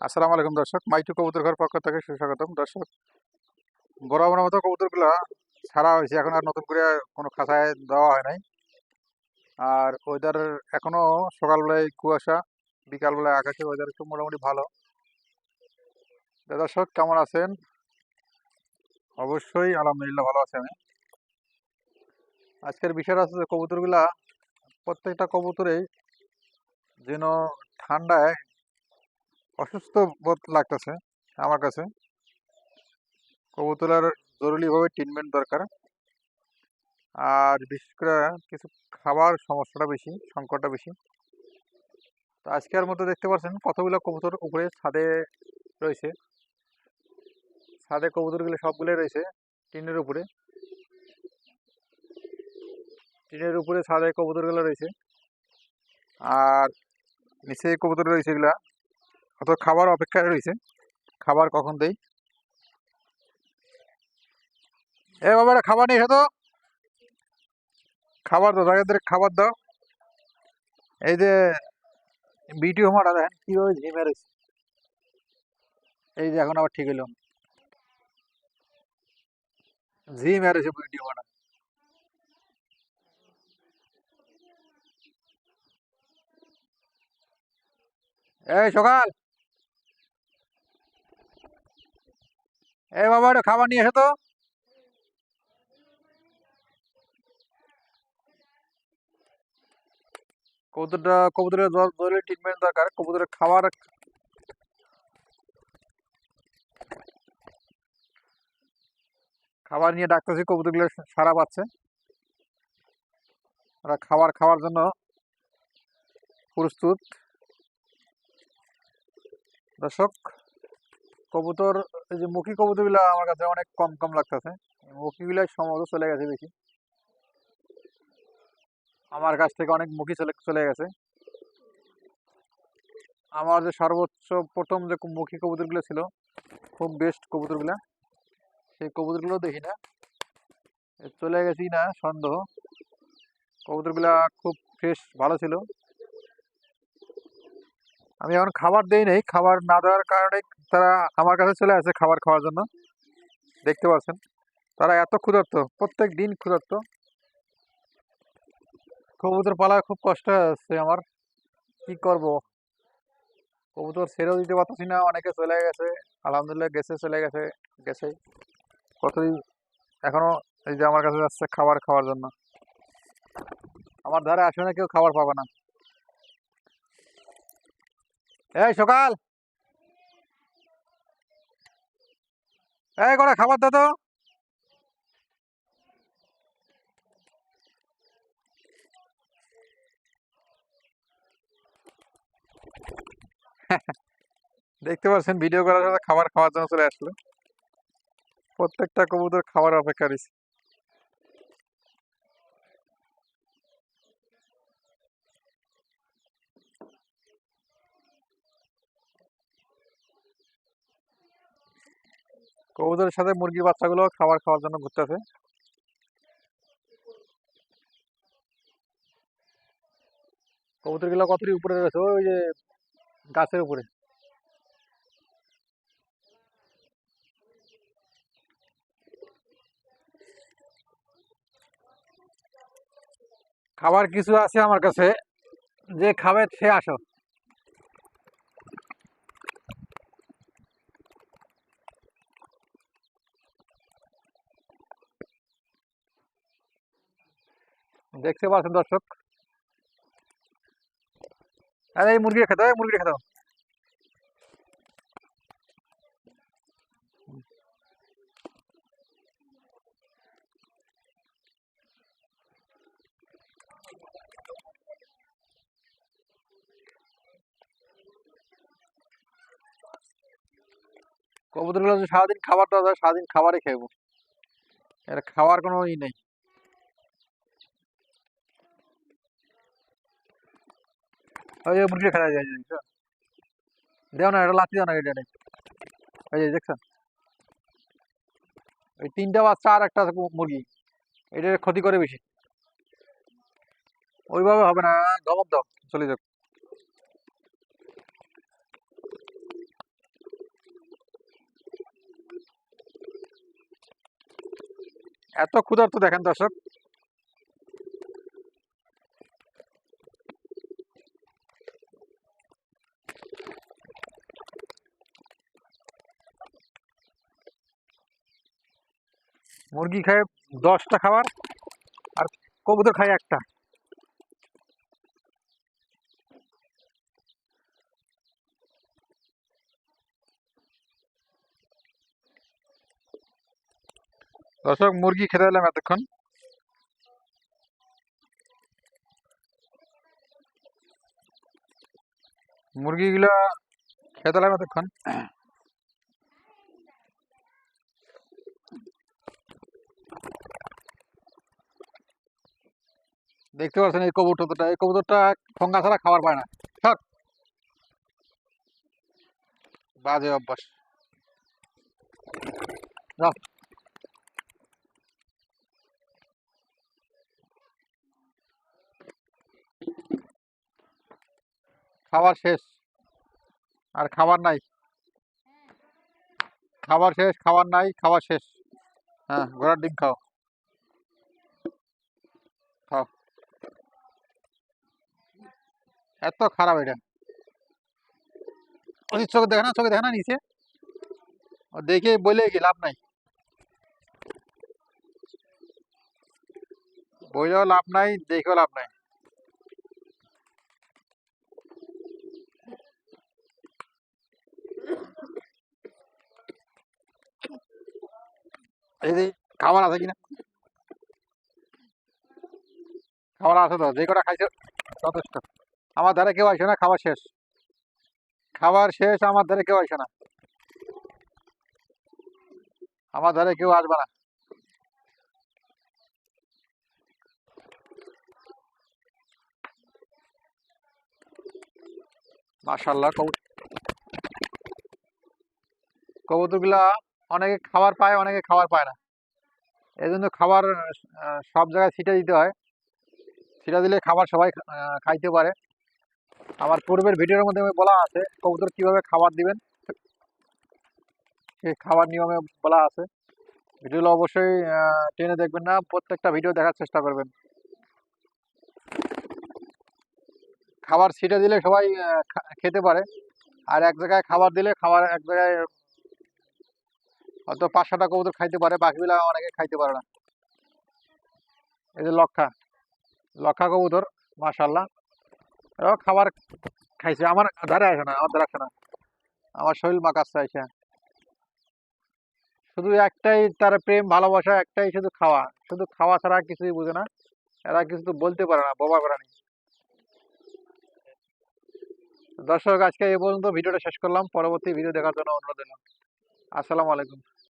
আসসালামু আলাইকুম, দর্শক। মাইটু কবুতর ঘর পক্ষ থেকে সুস্বাগতম, দর্শক। বরাবর মতো কবুতরগুলো ছাড়া হয়েছে, এখন আর নতুন করে কোনো খাঁচায় দেওয়া হয় নাই। আর ওয়েদার এখনও সকালবেলায় কুয়াশা, বিকালবেলায় আকাশে ওয়েদার একটু মোটামুটি ভালো। দর্শক, কেমন আছেন? অবশ্যই আলহামদুলিল্লাহ ভালো আছি আমি। আজকের বিষয়টা হচ্ছে যে কবুতরগুলা প্রত্যেকটা কবুতরেই যেন ঠান্ডায় অসুস্থ বোধ লাগতেছে আমার কাছে। কবুতরের জরুরিভাবে ট্রিটমেন্ট দরকার। আর বিশেষ করে কিছু খাবার সমস্যাটা বেশি, সংকটটা বেশি। তো আজকের মতো দেখতে পাচ্ছেন কতগুলো কবুতর উপরে ছাদে রয়েছে। ছাদে কবুতরগুলো সবগুলোই রয়েছে টিনের উপরে। টিনের উপরে ছাদে কবুতরগুলো রয়েছে। আর নিচে কবুতর রয়েছে এগুলা। অত খাবার অপেক্ষায় রয়েছে। খাবার কখন দেই? এ বাবা খাবার নিয়ে তো। খাবার দাও তাদের খাবার দাও। এই যে বিটি মারা দেখেন, কীভাবে ঝিমে রয়েছে। এই যে এখন আবার ঠিক হইল। ঝিম মেরেছে ভিডিও মারা এই সকাল! এই বাবা এটা খাবার নিয়ে এসো তো। কবুতরটা, কবুতরের জল জলের ট্রিটমেন্ট দরকার, কবুতরের খাবার খাবার নিয়ে ডাকতেছি, কবুতরগুলো সারা পাচ্ছে। ওরা খাবার খাওয়ার জন্য প্রস্তুত। দর্শক কবুতর, এই যে মুখী কবুতরগুলো আমার কাছে অনেক কম কম লাগতেছে। মুখীগুলো সম্ভবত চলে গেছে বেশি। আমার কাছ থেকে অনেক মুখী চলে চলে গেছে। আমার যে সর্বোচ্চ প্রথম যে মুখী কবুতরগুলো ছিল, খুব বেস্ট কবুতরগুলো, সেই কবুতরগুলো দেখি না। চলে গেছি না, সন্দেহ। কবুতরগুলা খুব ফ্রেশ ভালো ছিল। আমি এখন খাবার দেই নাই, খাবার না দেওয়ার কারণে তারা আমার কাছে চলে আসে খাবার খাওয়ার জন্য। দেখতে পাচ্ছেন। তারা এত ক্ষুধার্ত, প্রত্যেক দিন ক্ষুধার্ত। কবুতর পালা খুব কষ্ট আছে আমার। কি করব? কবুতর ছেড়েও দিতে পারতেছি না, অনেকে চলে গেছে। আলহামদুলিল্লাহ গেছে, চলে গেছে গেছে। কতই এখনও এই যে আমার কাছে যাচ্ছে খাবার খাওয়ার জন্য। আমার ধারে আসবে না কেউ খাবার পাবে না। এই সকাল! এই করে খাবার দে তো। দেখতে পাচ্ছেন ভিডিও করার সাথে খাবার খাওয়ার জন্য চলে আসলো। প্রত্যেকটা কবুতর খাবার অপেক্ষা রয়েছে। কবুতরের সাথে মুরগির বাচ্চাগুলো খাবার খাওয়ার জন্য ঘুরতেছে। কবুতরগুলো কতটি উপরে রয়েছে? ওই যে গাছের উপরে। খাবার কিছু আছে আমার কাছে। যে খাবে সে আসো। দেখতে পাচ্ছেন দর্শক। আরে, এই মুরগি খেতে মুরগি খেতে কবুতরগুলো যদি সারাদিন খাবার দেওয়া যায়, সারাদিন খাবারই খাইবো। এটা খাওয়ার কোনো ই নেই। ওই উপরে খেলা যায় দেখছ দেও না এটা লাথি দাও না এটা। ওই যে দেখছেন ওই তিনটা বাচ্চা আর একটা মুরগি। এটা ক্ষতি করে বেশি। ওইভাবে হবে না, ধমক দাও, চলে যাক এত ক্ষুধার্ত দেখেন দর্শক। মুরগি খায় দশটা খাবার আর কবুতর খায় একটা। দর্শক, মুরগি খেতে এলাম এতক্ষণ। মুরগিগুলা খেতে এলাম এতক্ষণ। দেখতে পাচ্ছেন এই কবুতরটা। এই কবুতরটা ঠোঙ্গা ছাড়া খাবার পায় না। সর বাজে অভ্যাস। খাবার শেষ। আর খাবার নাই। খাবার শেষ, খাবার নাই, খাবার শেষ। হ্যাঁ ঘোড়ার ডিম খাও। এত খারাপ এটা। ওই চোখে দেখে না, চোখে দেখে না নিচে? ও দেখে বলে কি লাভ নাই? বইলেও লাভ নাই, দেখেও লাভ নাই। খাবার আছে কিনা? খাবার আছে তো, যে কটা খাইছে, যথেষ্ট। আমার ধারে কেউ আসে না খাবার শেষ। খাবার শেষ, আমার ধারে কেউ আসে না। আমার ধারে কেউ আসবে না। মাশাল্লাহ কবুতর কবুতরগুলা অনেকে খাবার পায়, অনেকে খাবার পায় না। এই জন্য খাবার সব জায়গায় ছিটা দিতে হয়। ছিটা দিলে খাবার সবাই খাইতে পারে। আমার পূর্বের ভিডিওর মধ্যে বলা আছে, কবুতর কীভাবে খাবার দিবেন? খাবার নিয়মে বলা আছে। ভিডিওগুলো অবশ্যই টেনে দেখবেন না, প্রত্যেকটা ভিডিও দেখার চেষ্টা করবেন। খাবার ছিটে দিলে সবাই খেতে পারে। আর এক জায়গায় খাবার দিলে খাবার এক জায়গায়, হয়তো পাঁচ সাতটা কবুতর খাইতে পারে, বাকিগুলা অনেকে খাইতে পারে না। এই যে লক্ষা লক্ষা কবুতর মাশাল্লাহ খাবার খাইছে। আমার ধারে আসে না, আমার ধারে আসে না। আমার শরীর মাকাচ্ছে আইসা। শুধু একটাই তার প্রেম, ভালোবাসা, একটাই শুধু খাওয়া। শুধু খাওয়া ছাড়া কিছুই বুঝে না। এরা কিছু তো বলতে পারে না, বোবা প্রাণী দর্শক, আজকে এই পর্যন্ত ভিডিওটা শেষ করলাম। পরবর্তী ভিডিও দেখার জন্য অনুরোধ দিলাম আসসালামু আলাইকুম।